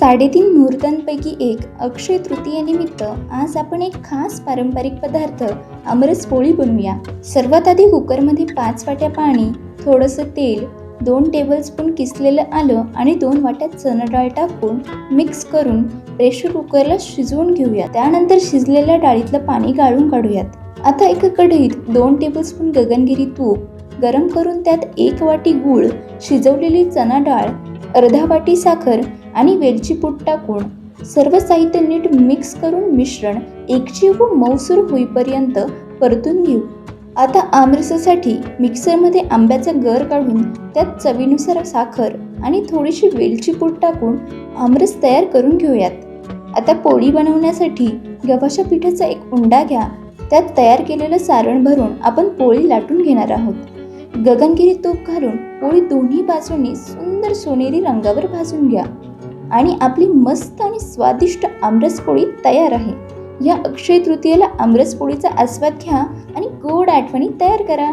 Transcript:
साडेतीन मुहूर्तांपैकी एक अक्षय तृतीयेनिमित्त आज आपण एक खास पारंपरिक पदार्थ आमरस पोळी बनवूया. सर्वात आधी कुकरमध्ये पाच वाट्या पाणी थोडंसं तेल दोन टेबलस्पून किसलेलं आलं आणि दोन वाट्या चणा डाळ टाकून मिक्स करून प्रेशर कुकरला शिजवून घेऊया. त्यानंतर शिजलेल्या डाळीतलं पाणी गाळून काढूयात. आता एका कढईत दोन टेबलस्पून गगनगिरी तूप गरम करून त्यात एक वाटी गूळ शिजवलेली चणा डाळ अर्धा वाटी साखर आणि वेलची पूड टाकून सर्व साहित्य नीट मिक्स करून मिश्रण एकजीव व मऊसूर होईपर्यंत परतून घेऊ. आता आमरसासाठी मिक्सरमध्ये आंब्याचा गर काढून त्यात चवीनुसार साखर आणि थोडीशी वेलची पूड टाकून आमरस तयार करून घेऊयात. आता पोळी बनवण्यासाठी गव्हाच्या पिठाचा एक उंडा घ्या. त्यात तयार केलेलं सारण भरून आपण पोळी लाटून घेणार आहोत. गगनगिरी तूप घालून पोळी दोन्ही बाजूंनी सुंदर सोनेरी रंगावर भाजून घ्या. आणि आपली मस्त आणि स्वादिष्ट आमरस पोळी तयार आहे. या अक्षय तृतीयेला आमरस पोळीचा आस्वाद घ्या आणि गोड आठवणी तयार करा.